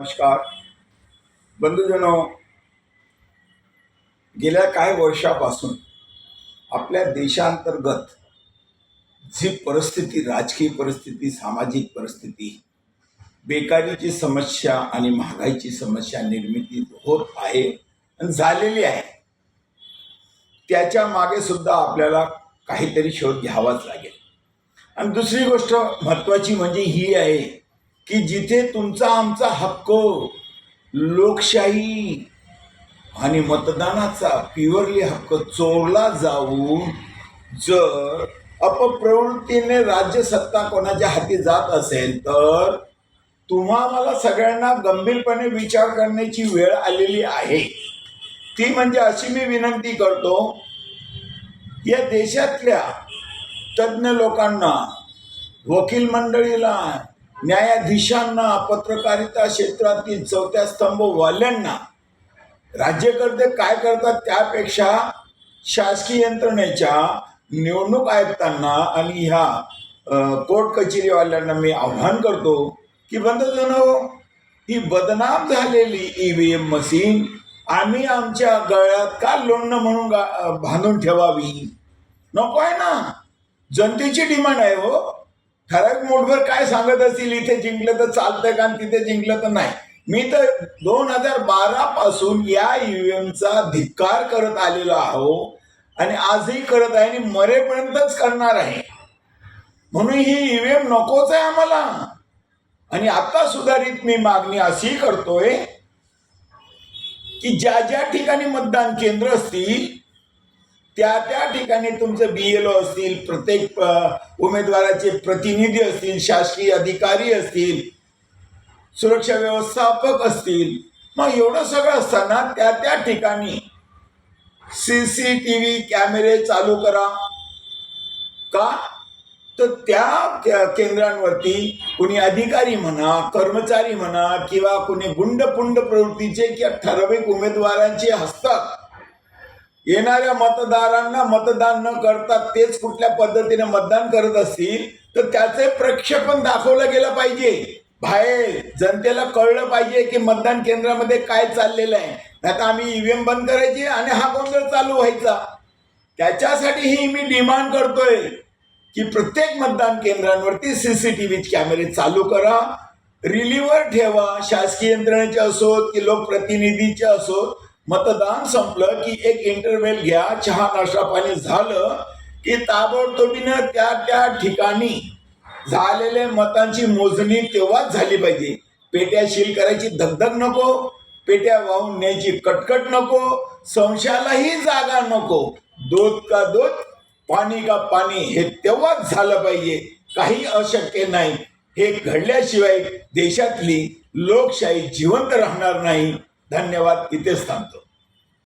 नमस्कार. बंधुजनो गेल्या काही वर्षापासून आपल्या देशांतर्गत जी परिस्थिती राजकीय परिस्थिती सामाजिक परिस्थिती बेकारीची समस्या आणि महागाईची समस्या निर्मिती होत आहे आणि झालेली आहे त्याच्यामागे सुद्धा आपल्याला काहीतरी शोध घ्यावाच लागेल. आणि दुसरी गोष्ट महत्वाची म्हणजे ही आहे की जिथे तुमचा आमचा हक्क लोकशाही आणि मतदानाचा प्युअरली हक्क चोरला जाऊन जर अपप्रवृत्तीने राज्य सत्ता कोणाच्या हाती जात असेल तर तुम्हा मला सगळ्यांना गंभीरपणे विचार करण्याची वेळ आलेली आहे. ती म्हणजे अशी मी विनंती करतो या देशातल्या तज्ज्ञ लोकांना वकील मंडळीला न्यायाधीशांना पत्रकारिता क्षेत्रातील चौथ्या स्तंभवाल्यांना राज्यकर्ते काय करतात त्यापेक्षा शासकीय यंत्रणेच्या निवडणूक आयुक्तांना आणि ह्या कोर्ट कचेरीवाल्यांना मी आव्हान करतो की बंद हो ही बदनाम झालेली ई व्ही एम मशीन आम्ही आमच्या गळ्यात का लोणणं म्हणून बांधून ठेवावी? नको आहे ना? जनतेची डिमांड आहे हो. ठराविक मोठभर काय सांगत असतील इथे जिंकलं तर चालतंय का तिथे जिंकलं तर नाही? मी तर दोन हजार बारा पासून या ईव्हीएमचा धिक्कार करत आलेलो आहो आणि आजही करत आहे आणि मरेपर्यंतच करणार आहे. म्हणून ही ईव्हीएम नकोच आहे आम्हाला. आणि आता सुधारित मी मागणी अशी करतोय की ज्या ज्या ठिकाणी मतदान केंद्र असतील त्या त्या ठिकाणी तुमचे बी एल ओ असतील प्रत्येक उमेदवाराचे प्रतिनिधी असतील शासकीय अधिकारी असतील सुरक्षा व्यवस्थापक असतील मग एवढं सगळं असताना त्या त्या ठिकाणी सी सी टी व्ही कॅमेरे चालू करा. का? तर त्या केंद्रांवरती कुणी अधिकारी म्हणा कर्मचारी म्हणा किंवा कुणी गुंडपुंड प्रवृत्तीचे किंवा ठराविक उमेदवारांचे हस्तात येणाऱ्या मतदारांना मतदान न करता तेच कुठल्या पद्धतीने मतदान करत असतील तर त्याचे प्रक्षेपण दाखवलं गेलं पाहिजे. बाहेर जनतेला कळलं पाहिजे की मतदान केंद्रामध्ये काय चाललेलं आहे. नाही तर आम्ही ईव्हीएम बंद करायची आणि हा गोंधळ चालू व्हायचा. त्याच्यासाठी ही मी डिमांड करतोय की प्रत्येक मतदान केंद्रांवरती सीसीटीव्ही कॅमेरे चालू करा. रिलीवर ठेवा. शासकीय यंत्रणेचे असोत की लोकप्रतिनिधीचे असोत मतदान संपलं की एक इंटरव्हेल घ्या चहा नाश्ता पाणी झालं की ताबडतोबीनं त्या त्या ठिकाणी झालेल्या मतांची मोजणी तेव्हाच झाली पाहिजे. पेट्या शील करायची धगधग नको पेट्या वाहून न्यायची कटकट नको संशयालाही जागा नको. दूध का दूध पाणी का पाणी हे तेव्हाच झालं पाहिजे. काही अशक्य नाही. हे घडल्याशिवाय देशातली लोकशाही जिवंत राहणार नाही. धन्यवाद. इथेच थांबतो.